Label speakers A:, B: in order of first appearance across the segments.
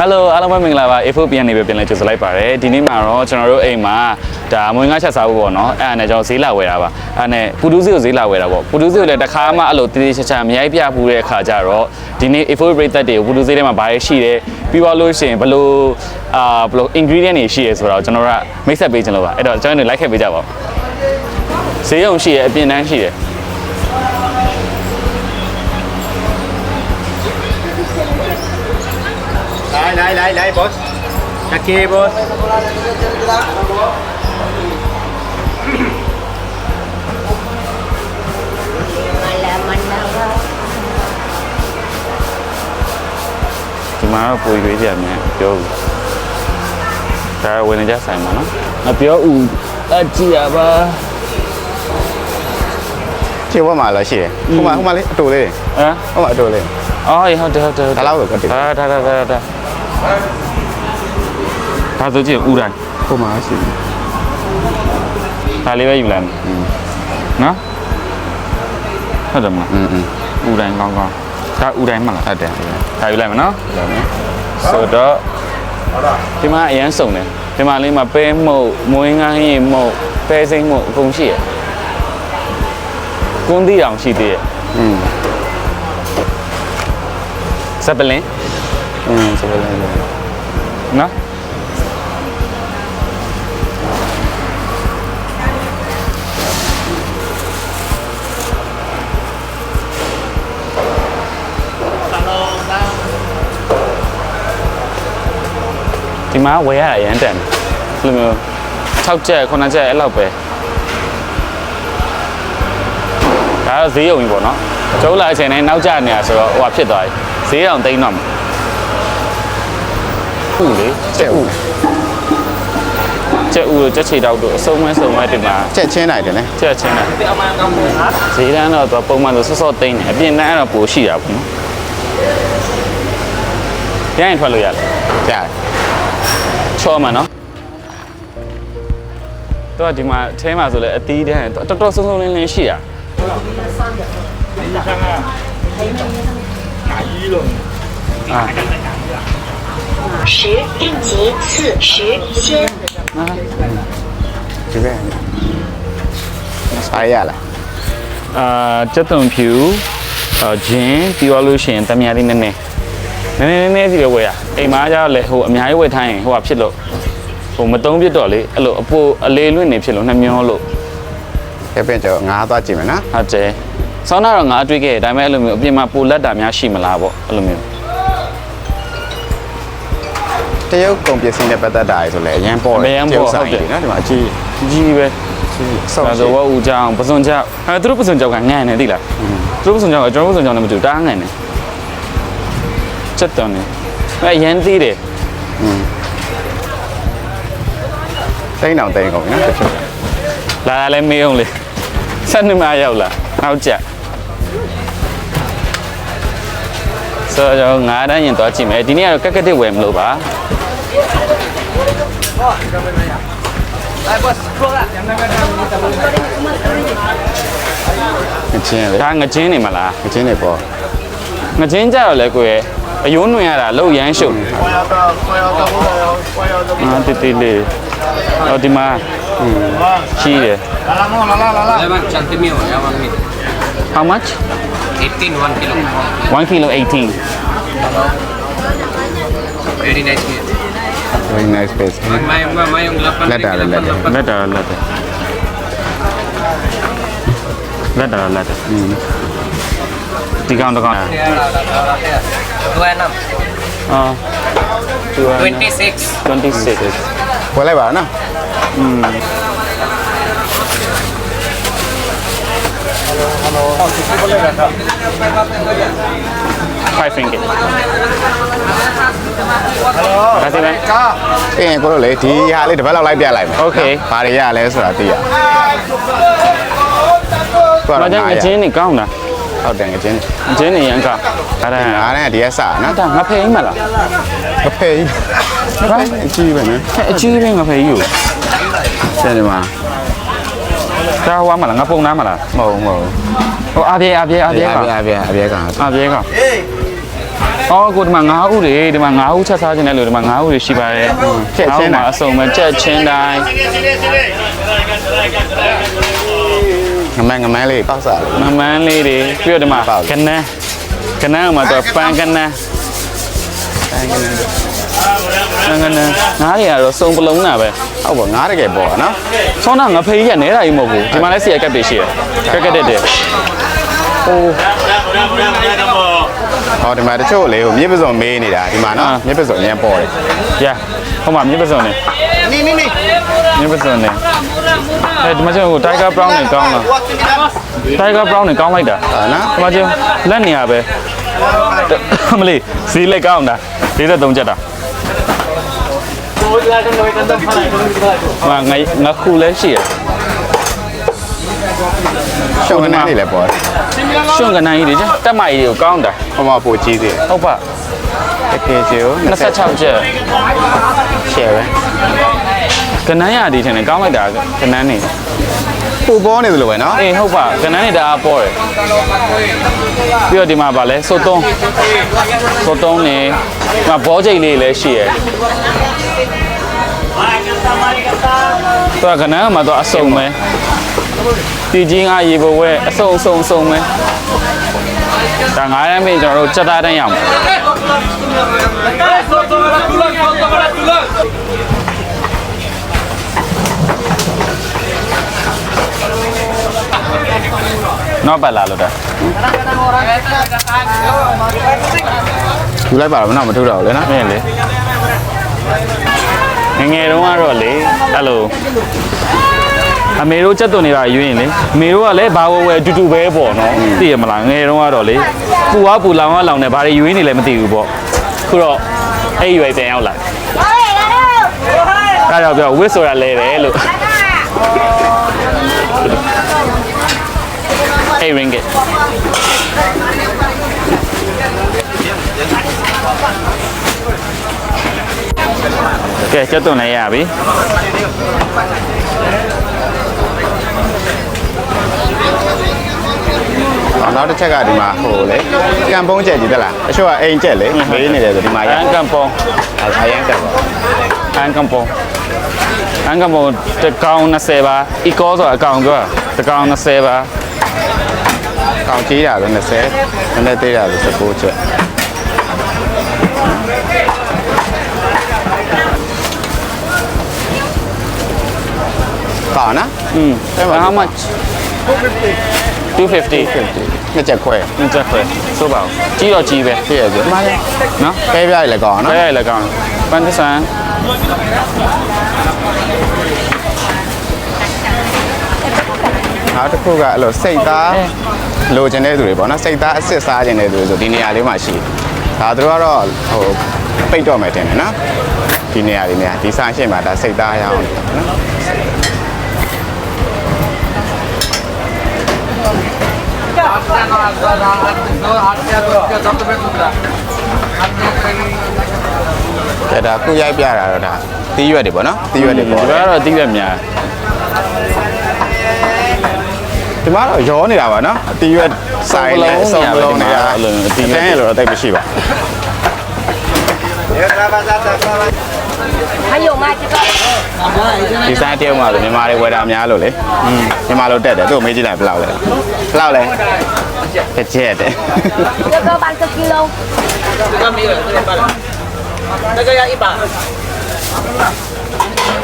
A: Hello အားလုံးပဲမင်္ဂလာပါ A4 ပြန်နေပဲပြန်လဲကြိုဆိုလိုက်ပါတယ်ဒီနေ့မှာတော့ကျွန်တော်တို့အိမ်မှာဒါမွေးငါချက်စားဖို့ပေါ့နော်အဲ့ဒါနဲ့ကျွန်တော်ဈေးလာဝယ်တာပါအဲ့ဒါနဲ့ပူတူးစီကိုဈေးလာဝယ်တာပေါ့ပူတူးစီကိုလည်းတစ်ခါမှအဲ့လိုတည်တည်ချာချာမရိုက်ပြဘူးတဲ့အခါကျတော့ဒီနေ့ A4 break သက်တွေကိုပူတူးစီထဲမှာဘာတွေရှိတယ်ပြီးတော့လို့ရှိရင်ဘယ်လိုအာဘယ်လို ingredient တွေရှိရဲဆိုတော့ကျွန်တော်တို့ကမိတ်ဆက်ပေးခြင်းလို့ပါအဲ့တော့ကျွန်တော်တို့ like ခဲ့ပေးကြပါဦးဈေးရုံရှိရအပြင်တန်းရှိတယ်
B: 来来来来，boss，加 K boss。
A: ဒီမှာတော့ပူရွေးကြမြန်ပြောဘူးဒါဝင်နေကြဆိုင်မှာနော်မပြောဦးအကြည့်ရပါ
B: 这我买了些，我买我买了多嘞，
A: ဟမ်
B: 我买多嘞。
A: အော်ဟုတ်တယ်ဟုတ်တယ်
B: ဒါလောက်ပဲကတ်တယ်
A: ဒါဒါဒါဒါ ဒါဆိုကြည့်ဦးတိုင်း
B: ဟိုမှာရှိတယ်
A: ဒါလေးပဲယူလိုက်နော်ဟုတ်တယ်မလား
B: อืม
A: ဥတိုင်းကောင်းကောင်းဒါဥတိုင်းမှလား
B: ဟုတ်တယ်
A: ဒါယူလိုက်မယ်နော်
B: ဟုတ်တယ်
A: ဆိုတော့ဒီမှာအရန်စုံတယ်ဒီမှာလေးမှာပဲမုတ်မွေးငါးရင်မုတ်ပဲစိမ့်မုတ်အကုန်ရှိရယ်ကွန်းတီအောင်ရှိသေးရယ်
B: อื
A: มဇပလင် 응, 저번에. 나? thì má quay lại anh đèn lưng thao chè con ăn chè lâu về đã dí ông bỏ nó. Chỗ lại chè này nấu chè nè rồi oạp chết rồi. Dí ông tay nằm. ဥလေကျက်ဥကျက်ဥတို့ကြက်ချေတောက်တို့အစုံမဲစုံမဲဒီမှာ
B: ချက်ချင်းနိုင်တယ်လေ
A: ကျက်ချင်းနိုင်ဈေးတန်းတော့သူပုံမှန်ဆိုဆော့ဆော့သိမ့်တယ်အပြင်တန်းအဲ့တော့ပိုရှိတာပေါ့နော်ရရင်ထွက်လို့ရတယ်
B: ရတယ်
A: ချောမှာနော်တော့ဒီမှာအဲထဲမှာဆိုလဲအသီးတန်းတော်တော်ဆုံးဆုံးလင်းလင်းရှိရဒီကနေ့ဆန်းရဒီကနေ့အားကြီးလို့အား 啊，
C: 十应急次十鲜。
B: 这边。啥呀了？
A: အာစက်သွန်ဖြူအာဂျင်းပြီးတော့လို့ရှိရင်တမယာလေးနည်းနည်းနည်းနည်းနည်းနည်းစီပဲဝယ်ရအိမ်မှာကျတော့လေဟိုအများကြီးဝယ်ထားရင်ဟိုကဖြစ်လို့ဟိုမတုံးပြစ်တော့လေအဲ့လိုအပိုအလေးလွင့်နေဖြစ်လို့နှမျောလို့
B: 这边就牙到进门了。
A: ဟုတ်တယ်ဆောင်းနာတော့ငါအတွေ့ခဲ့တယ်ဒါပေမဲ့အဲ့လိုမျိုးအပြင်မှာပိုလက်တာများရှိမလားပေါ့အဲ့လိုမျိုး
B: တရုတ်ကုန်ပစ္စည်းနဲ့ပတ်သက်တာဆိုလဲအရင်ပေါ်တယ်နော်ဒီမှာအကြီး
A: ကြီးပဲ
B: ဆောက်
A: ဒါ
B: ဆို
A: ဆိုဝဦးကြောင်ပစွန်ကြောင်အဲသူတို့ပစွန်ကြောင်ကငန်နေသိလားသူတို့ပစွန်ကြောင်ကကျွန်တော်ပစွန်ကြောင်နဲ့မတူတားငန်နေချက်တော်နေအဲရန်သေးတယ်
B: တိန်းအောင်တိန်းကုန်နော်တချို့
A: လာလာလဲမေးအောင်လေဆက်နှစ်မရောက်လာနောက်ကြဆိုတော့ငါးတန်းရင်သွားကြည့်မယ်ဒီနေ့ကတော့ကက်ကက်တစ်ဝယ်မလို့ပါ
B: ငချင်းလေ
A: ဒါငချင်းနေမလား
B: ငချင်းနေပေါ့
A: ငချင်းကြတော့လဲကိုယ်ရဲ့အယိုးနှွင်ရတာလောက်ရမ်းရှုပ်အာတီတီလေးဟောဒီမှာရှိတယ်
D: Levan chanti mio, ya van mil.
A: how much
D: 18, one kilo.
A: 1 kilo 18
D: Very nice meal.
B: Very nice place
D: Mayong ba, mayong lapan.
B: Lada, lada.
A: လက်တာလက်တာလက်တာလက်တာဒီကောင်တကောင်
D: Dua enam.
A: အာ26
D: Twenty six.
A: 26
B: ဝယ်လိုက်ပါ
A: 5 ringgit ဒါစီမဲ
B: အင်းကိုတို့လေဒီဟာလေးတစ်ပတ်လောက်လိုက်ပြလိုက်မယ်
A: Okay
B: ဘာတွေရလဲဆိုတာသိရဟုတ်
A: ဘာကြောင့်အချင်းနေကောင်းတာ
B: ဟုတ်တယ်ငချင်း
A: အချင်းနေရန်ကောင်းအဲ့ဒါ
B: ငါနဲ့ဒီကစနော်
A: ဒါငါဖေးမလား
B: မဖေးဘာအကြီးပဲနော်
A: အကြီးပဲငါဖေးယူ
B: ဆယ်ဒီမှာ
A: ဒါဟွာမလားငါပုံနာမလား
B: မဟုတ်မဟုတ်
A: ဟိုအပြေအပြေအပြေ
B: အ
A: က
B: ပြားအပြားအပြားကအ
A: အပြေကအော်ကိုဒီမှာငါးဥတွေဒီမှာငါးဥချက်စားခြင်းတဲ့လူဒီမှာငါးဥတွေရှိပါတယ်
B: ချက်ချင်းတိုင်း
A: ငါးဥမှာအစုံပဲချက်ချင်းတိုင်း
B: ငမန်းငမန်းလေးပေါက်စားလို့
A: မမန်းလေးတွေပြီးတော့ဒီမှာ
B: ဟုတ်
A: ကနန်းကနန်းမှာတော့ပန်းကနန်း
B: တို င်းကနေ
A: ပန်းကနန်းငါးတွေကတော့စုံပလုံးတာပဲ
B: ဟုတ်ပါငါးတကယ်ပေါ့နော်
A: ဆောင်းတာငါဖေးကြီးကနဲတာကြီးမဟုတ်ဘူးဒီမှာလည်းစီရကပ်တွေရှိတယ်ကက်ကက်တက်တယ်ဟိုး
B: ဟောဒီမှာတချို့လေဟိုမြစ်ပစုံမေးနေတာဒီမှာနော်
A: အာ
B: မြစ်ပစုံရမ်းပေါ်တယ်
A: ရဟိုမှာမြစ်ပစုံနေ
B: နီနီနီ
A: မြစ်ပစုံနေအဲဒီမှာကျတော့တိုင်ဂါဘရောင်းနေကောင်းလားတိုင်ဂါဘရောင်းနေကောင်းလိုက်တာ
B: ဟာနော်
A: ဒီမှာကျလက်နေရပဲ မလေးဈေးလက်ကောင်းတာ43ကျက်တာငါငါငါခုလဲရှိရ
B: ရှုံကနန်းလေးလည်းပေါ်တယ်
A: ရှုံကနိုင်ကြီးတွေကျတက်မကြီးတွေကိုကောင်းတာ
B: ဟိုမှာပိုကြီးသေးတယ်
A: ဟုတ်ပါ
B: တကယ်ကျိုး
A: 26ကျက်
B: ရှယ်ပဲ
A: ကနန်းရဒီထင်တယ်ကောင်းလိုက်တာကနန်းနေ
B: ပူပေါ်နေသလိုပဲနော်
A: အေးဟုတ်ပါကနန်းနေတအားပေါ်တယ်ပြီးတော့ဒီမှာဗာလဲစိုးတုံးစိုးတုံးနေဒီမှာဘောကျိတ်လေးလည်းရှိရယ်သူကကနန်းမှာတော့အစုံပဲတီချင်းအားရေဘဝဲအစုံအစုံအစုံပဲဒါငါးရမ်းပြင်ကျွန်တော်တို့စက်သားတန်းရအောင် နောက်ပတ်လာလို့တာ
B: ယူလိုက်ပါတော့မနော်မထုတ်တော့ဘူးလေနော်
A: မင်းလေငယ်ငယ်တုန်းကတော့လေအဲ့လိုအမေတို့စက်သွန်နေတာရွေးရင်လေအမေတို့ကလည်းဘာဝဝဲအတူတူပဲပေါ့နော်သိရမလားငယ်တုန်းကတော့လေပူအားပူလောင်အားလောင်နေဘာတွေရွေးနေလဲမသိဘူးပေါ့ခုတော့အဲ့ရွယ်ပြန်ရောက်လာအဲ့တော့ပြောဝစ်ဆိုတာလဲတယ်လို့ အဲ့ ringgit ကဲကျက်သွန်လည်းရပြီ
B: နောက်တစ်ချက်ကဒီမှာဟိုလေကံပုံးကျက်ကြည့်တက်လားအချို့ကအိမ်ကျက်လေမေးနေတယ်ဆိုဒီမှာရ
A: အန်ကမ်ပုံ
B: အရန်ကံပေါ့
A: အန်ကမ်ပုံအန်ကမ်ပုံတကောင်20ပါအီကောဆိုအကောင်ပြောတကောင်20ပါ
B: ကောင်းကြီးတာဆို20နည်းနည်းသေးတာဆို19ချက်ပါနော်
A: อืม how much 250
B: နှစ်ချက်ခွဲ
A: နှစ်ချက်ခွဲဆိုပါဦးကြီးတော့ကြီးပဲ
B: ပြည့်ရကြမှာလေ
A: နော်
B: ခဲပြရည်လည်းကောင်း
A: ဘ
B: နော်
A: ယ်ရလဲကောင်ပန်တဆန်
B: နောက်တစ်ခုကအဲ့လိုစိတ်သားလိုချင်တဲ့သူတွေပေါ့နော်စိတ်သားအစ်စ်စားချင်တဲ့သူတွေဆိုဒီနေရာလေးမှာရှိတယ်ဒါသူတို့ကတော့ဟိုပိတ်တော့မယ်တင်တယ်နော်ဒီနေရာလေးနေရာဒီဆိုင်ရှင်းမှာဒါစိတ်သားရအောင်နော်ကဲဒါခုရိုက်ပြတာတော့ဒါတီးရွက်တွေပေါ့နော်တီးရွက်တွေ
A: ဒီ
B: ပေါ့
A: ဘက်ကတော့တိရက်များ
B: ဒီမှာတော့ရောနေတာပါနော်တီးရွက်ဆိုင်နဲ့အစုံလုံးနေတာအတန်းရလို့တော့တိတ်မရှိပါ
C: 还有吗？这个
B: ဒီဆိုင်တယောက်မှာဆိုမြန်မာတွေဝယ်တာများလို့လေမြန်မာလိုတက်တယ်သူ့ကိုမေးကြည့်လိုက်ဘယ်လောက်လဲဘယ်လောက်လဲတစ်ချက်တဲ့
C: 这个半个 kilo，
D: 这个没有，这个半了，这个要一百，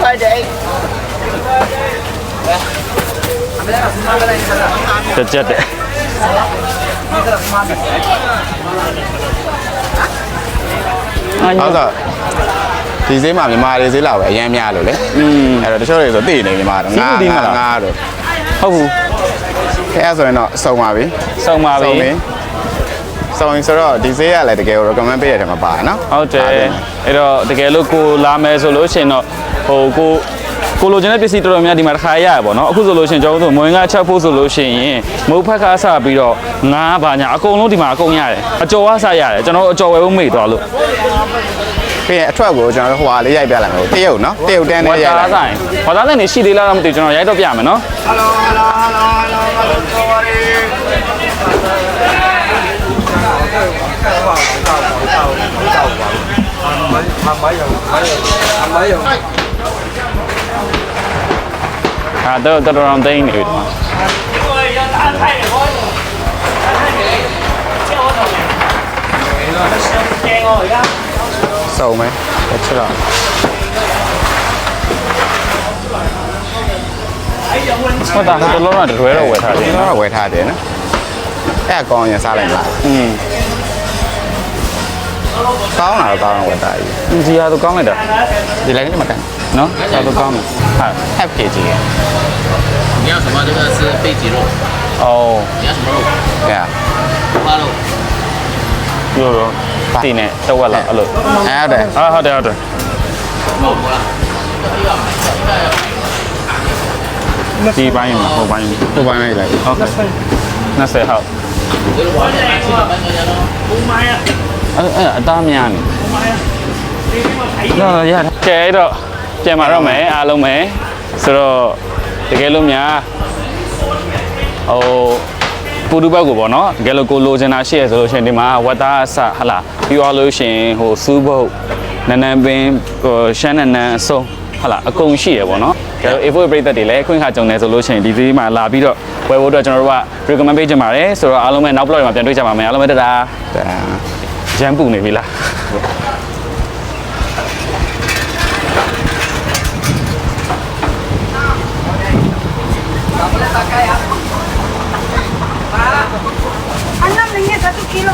D: 快点。
A: တစ်ချက်တဲ့အာ
B: ဟုတ်တော့ဒီဈေးမှာမြန်မာတွေဈေးလောက်ပဲအရင်များလို့လေอืมအဲ့တော့တချို့တွေဆိုသိနေမြန်မာတော့ငါးငါးငါးတော့
A: ဟုတ်ဘူး
B: ခဲအဲ့ဆိုရင်တော့စုံပါပြီ
A: စုံပါပြီ
B: စုံပြီစုံရင်ဆိုတော့ဒီဈေးကလည်းတကယ်ကို recommend ပေးရတယ်မှာပါနော်
A: ဟုတ်တယ်အဲ့တော့တကယ်လို့ကိုလာမယ်ဆိုလို့ရှိရင်တော့ဟိုကို ကိုလိုချင်တဲ့ပစ္စည်းတော်တော်များဒီမှာတစ်ခါရရပါတော့အခုဆိုလို့ရှိရင်ကျွန်တော်တို့မွေးငါချက်ဖို့ဆိုလို့ရှိရင်မုတ်ဖက်ခါဆပြီးတော့ငါးပါညာအကုန်လုံးဒီမှာအကုန်ရတယ်အကျော်ကဆရတယ်ကျွန်တော်အကျော်ဝယ်ဖို့မေ့သွားလို့
B: ပြီးရင်အထွက်ကိုကျွန်တော်တို့ဟိုဟာလေးရိုက်ပြလိုက်မယ်တရုတ်နော်တရုတ်တန်း
A: ဝါ
B: နဲ့ရိုက်
A: သား
B: လိုက်
A: ဆိုင်ဝါသားဆိုင်နေရှိသေးလားတော့မသိဘူးကျွန်တော်ရိုက်တော့ပြမယ်နော်
B: ဟ
A: အာတော့တော်တော်အောင် သိနေပြီဒီမှာ
B: စုံမယ်တစ်ချက်တော့
A: ဟုတ်တာတော်လုံးတော့တရွဲတော့ဝယ်ထားတယ်
B: ဒီ
A: နော်
B: တော့ဝယ်ထားတယ်နော်အဲ့အကောင်ရင်စားလိုက်မလား
A: อืม
B: ကောင်းလာတော့ကောင်းတော့ဝယ်ထားပြီ
A: ဒီဟာတော့ကောင်းလိုက်တာ
B: ဒီလိုက်နေမှာကန်
A: နော်ဒါတော့ကောင်းတယ်ဟာ
B: half kg ရဲ့
D: 你要什么？这个是背脊肉，
A: အော်
D: 你要什么肉？
B: ကဲ
D: 花肉。
A: ပြောတော့တည်နေတော့ဝက်လာအဲ့လို
B: အဲ့ဟုတ်တယ်
A: အာဟုတ်တယ်ဟုတ်တယ်
D: 爆锅了。
A: ဒီပိုင်းမှာဟိုပိုင်း
B: ဟိုပိုင်းလိုက်လိုက်
A: ဟုတ်ကဲ့20ဟုတ်
D: 这个花钱去了，半个钱喽。
A: အဲ့အဲ့အသားများနေတော့ရကဲတော့ ပြန်มาတော့မယ်အားလုံးပဲဆိုတော့တကယ်လို့များဟိုပူတူဘက်ကိုပေါ့နော်တကယ်လို့ကိုလိုချင်တာရှိရဆိုလို့ရှိရင်ဒီမှာဝတ်သားအစဟလာပြီးသွားလို့ရှိရင်ဟိုစူးဘုတ်နန်းနန်းပင်ဟိုရှမ်းနန်းနန်းအစုံဟလာအကုန်ရှိရပေါ့နော်ကဲလို့ A4 ပြည့်သက်တွေလည်းခွင့်ခါကြုံတယ်ဆိုလို့ရှိရင်ဒီသီးမှာလာပြီးတော့ဝယ်ဖို့အတွက်ကျွန်တော်တို့က recommend ပေးချင်ပါတယ်ဆိုတော့အားလုံးပဲနောက် blog တွေမှာပြန်တွေ့ကြပါမယ်အားလုံးပဲတဒါ
B: ဒါ
A: ရမ်းပူနေပြီလား
C: Anda, niña, está tu kilo.